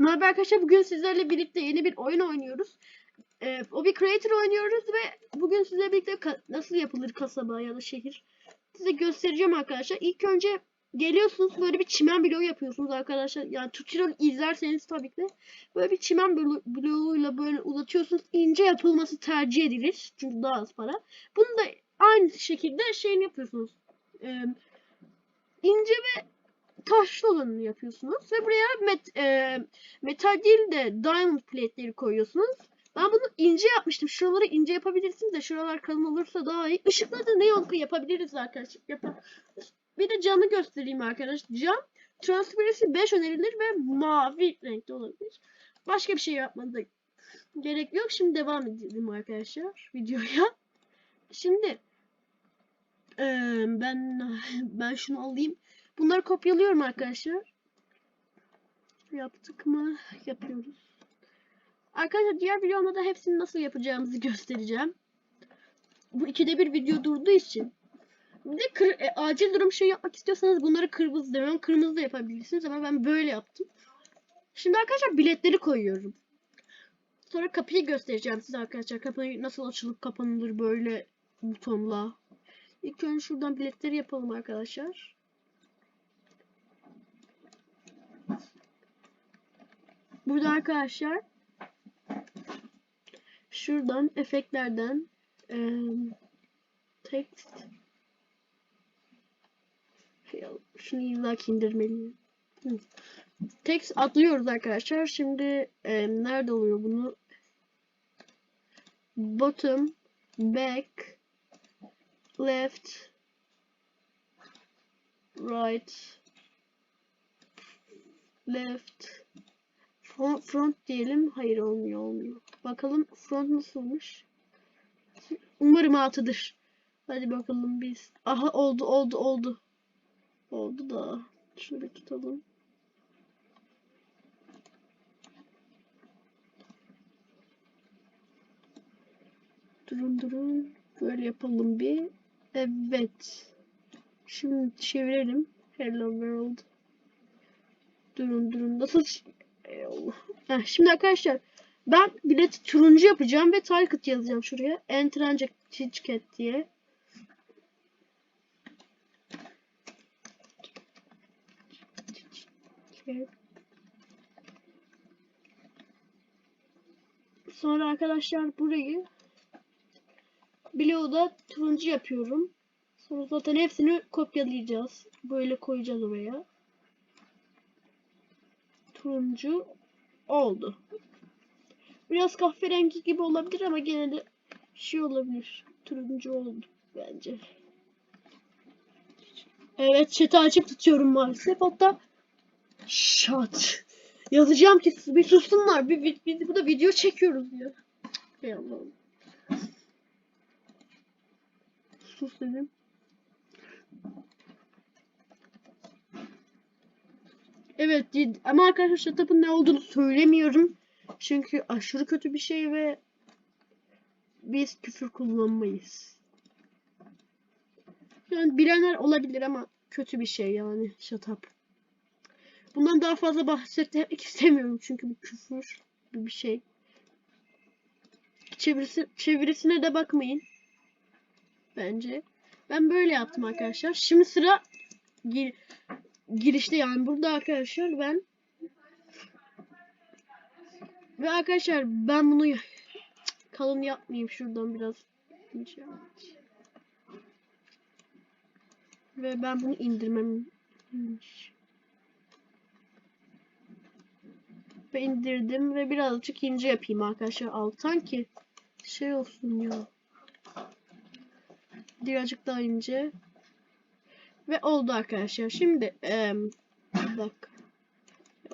Merhaba arkadaşlar bugün sizlerle birlikte yeni bir oyun oynuyoruz. Ee, o bir creator oynuyoruz ve bugün sizlerle birlikte nasıl yapılır kasaba ya da şehir size göstereceğim arkadaşlar. İlk önce geliyorsunuz böyle bir çimen bloğu yapıyorsunuz arkadaşlar. Yani tutorial izlerseniz tabii ki böyle bir çimen blo- bloğuyla böyle uzatıyorsunuz. İnce yapılması tercih edilir. Çünkü daha az para. Bunu da aynı şekilde şeyini yapıyorsunuz. Ee, ince ve taşlı olanını yapıyorsunuz ve buraya met, e, metal değil de diamond plate'leri koyuyorsunuz. Ben bunu ince yapmıştım. Şuraları ince yapabilirsiniz de şuralar kalın olursa daha iyi. Işıkları da neon yapabiliriz arkadaşlar. Yapa- Bir de camı göstereyim arkadaşlar. Cam transparency 5 önerilir ve mavi renkte olabilir. Başka bir şey yapmanıza gerek yok. Şimdi devam edelim arkadaşlar videoya. Şimdi ben ben şunu alayım. Bunları kopyalıyorum arkadaşlar. Yaptık mı? Yapıyoruz. Arkadaşlar diğer videomda da hepsini nasıl yapacağımızı göstereceğim. Bu ikide bir video durduğu için. Bir de kır, e, acil durum şey yapmak istiyorsanız bunları kırmızı demiyorum. Kırmızı da yapabilirsiniz ama ben böyle yaptım. Şimdi arkadaşlar biletleri koyuyorum. Sonra kapıyı göstereceğim size arkadaşlar. Kapı nasıl açılıp kapanılır böyle butonla. İlk önce şuradan biletleri yapalım arkadaşlar. Burada arkadaşlar şuradan efektlerden eee text şunu illaki indirmeliyim. Text atlıyoruz arkadaşlar. Şimdi eee, nerede oluyor bunu? Bottom, back, left, right, left, Front, front diyelim. Hayır olmuyor olmuyor. Bakalım front nasılmış. Umarım altıdır. Hadi bakalım biz. Aha oldu oldu oldu. Oldu da. Şunu bir tutalım. Durun durun. Böyle yapalım bir. Evet. Şimdi çevirelim. Hello world. Durun durun. Nasıl Heh, şimdi arkadaşlar ben bileti turuncu yapacağım ve Talcott yazacağım şuraya. Enter ticket diye. Sonra arkadaşlar burayı bloğu da turuncu yapıyorum. Sonra zaten hepsini kopyalayacağız. Böyle koyacağız oraya turuncu oldu. Biraz kahverengi gibi olabilir ama gene de şey olabilir. Turuncu oldu bence. Evet chat'i açık tutuyorum maalesef. Hatta şat. Yazacağım ki bir sussunlar. Bir, bir, biz burada video çekiyoruz ya. Ey Allah'ım. Sus dedim. Evet ama arkadaşlar setup'ın ne olduğunu söylemiyorum. Çünkü aşırı kötü bir şey ve biz küfür kullanmayız. Yani bilenler olabilir ama kötü bir şey yani setup. Bundan daha fazla bahsetmek istemiyorum çünkü bu küfür bir şey. Çevirisi, çevirisine de bakmayın. Bence. Ben böyle yaptım arkadaşlar. Şimdi sıra girişte yani burada arkadaşlar ben ve arkadaşlar ben bunu kalın yapmayayım şuradan biraz. Ve ben bunu indirmem. Ve indirdim ve birazcık ince yapayım arkadaşlar alttan ki şey olsun ya. Birazcık daha ince ve oldu arkadaşlar. Şimdi ee, bak.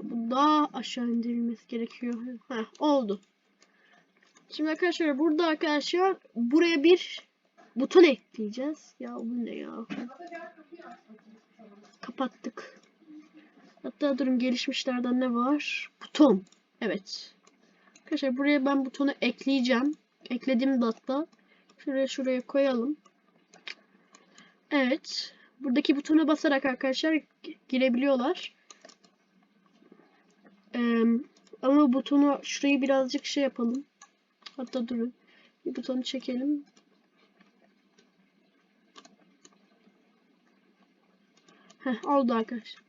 Bu daha aşağı indirilmesi gerekiyor. Heh, oldu. Şimdi arkadaşlar burada arkadaşlar buraya bir buton ekleyeceğiz. Ya bu ne ya? Kapattık. Hatta durun gelişmişlerden ne var? Buton. Evet. Arkadaşlar buraya ben butonu ekleyeceğim. Ekledim de hatta. Şuraya şuraya koyalım. Evet. Buradaki butona basarak arkadaşlar girebiliyorlar. Ee, Ama butonu şurayı birazcık şey yapalım. Hatta durun. Bir butonu çekelim. Heh, oldu arkadaşlar.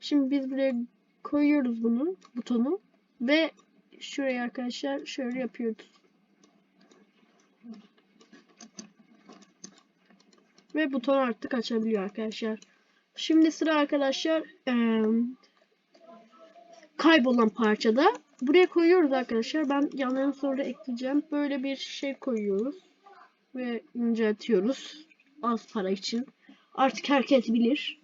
Şimdi biz buraya koyuyoruz bunu, butonu ve şuraya arkadaşlar şöyle yapıyoruz. Ve buton artık açabiliyor arkadaşlar. Şimdi sıra arkadaşlar eee, kaybolan parçada. Buraya koyuyoruz arkadaşlar. Ben yanlarına sonra ekleyeceğim. Böyle bir şey koyuyoruz. Ve inceltiyoruz. Az para için. Artık herkes bilir.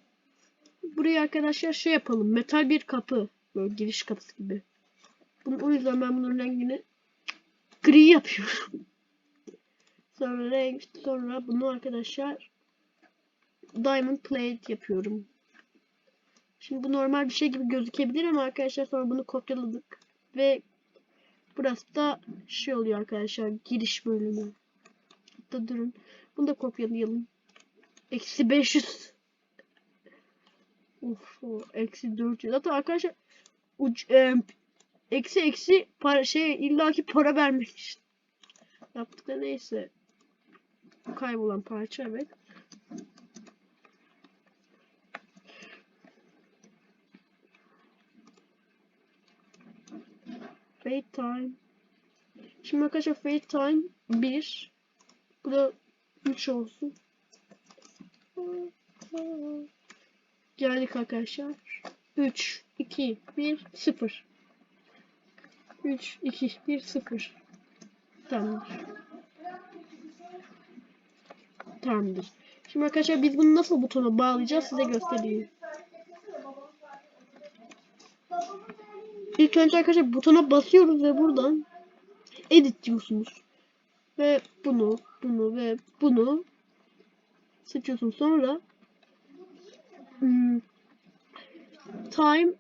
Buraya arkadaşlar şey yapalım. Metal bir kapı. Böyle giriş kapısı gibi. Bunu, o yüzden ben bunun rengini gri yapıyorum. sonra renk, sonra bunu arkadaşlar diamond plate yapıyorum. Şimdi bu normal bir şey gibi gözükebilir ama arkadaşlar sonra bunu kopyaladık. Ve burası da şey oluyor arkadaşlar. Giriş bölümü. Hatta durun. Bunu da kopyalayalım. Eksi 500. Of, eksi 400. Zaten arkadaşlar uç, e, eksi eksi para şey illaki para vermek için. Yaptık neyse. Kaybolan parça evet. Fate time. Şimdi arkadaşlar Fate time 1. Bu da 3 olsun. Geldik arkadaşlar. 3, 2, 1, 0. 3, 2, 1, 0. Tamamdır. Tamamdır. Şimdi arkadaşlar biz bunu nasıl butona bağlayacağız size göstereyim. Önce arkadaşlar butona basıyoruz ve buradan edit diyorsunuz. Ve bunu, bunu ve bunu seçiyorsun. Sonra hmm, time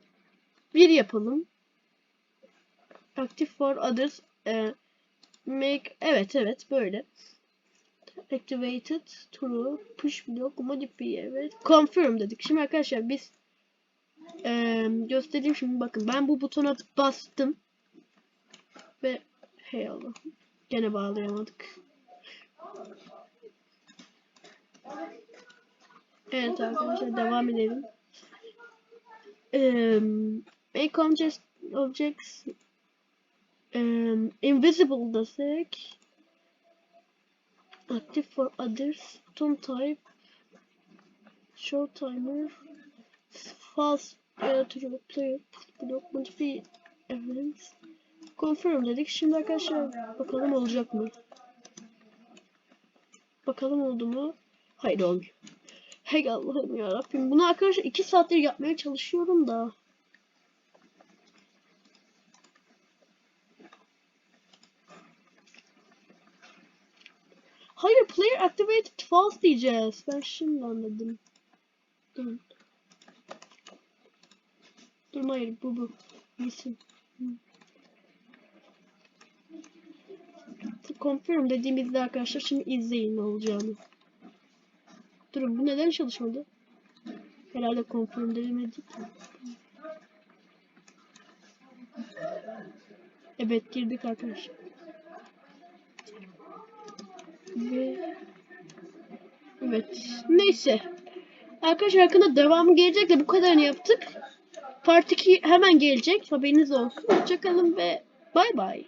1 yapalım. Active for others e, make evet evet böyle. Activated true push block modify evet confirm dedik. Şimdi arkadaşlar biz ee, göstereyim şimdi bakın. Ben bu butona bastım. Ve hey Allah gene bağlayamadık. Evet arkadaşlar devam edelim. Ee, make objects, objects um, invisible desek. Active for others button type short timer fast the player block modify events confirm dedik. Şimdi arkadaşlar bakalım olacak mı? Bakalım oldu mu? Hayır olmuyor. Hey Allah'ım ya Rabbim. Bunu arkadaşlar 2 saattir yapmaya çalışıyorum da. Hayır player activated false diyeceğiz. Ben şimdi anladım. Durun. Durun hayır bu bu. Listen. Confirm dediğimizde arkadaşlar şimdi izleyin ne olacağını. Durun bu neden çalışmadı? Herhalde confirm demedik. Evet girdik arkadaşlar. Ve Evet. Neyse. Arkadaşlar hakkında devamı gelecek de bu kadarını yaptık. Part 2 hemen gelecek. Haberiniz olsun. Hoşçakalın ve bay bay.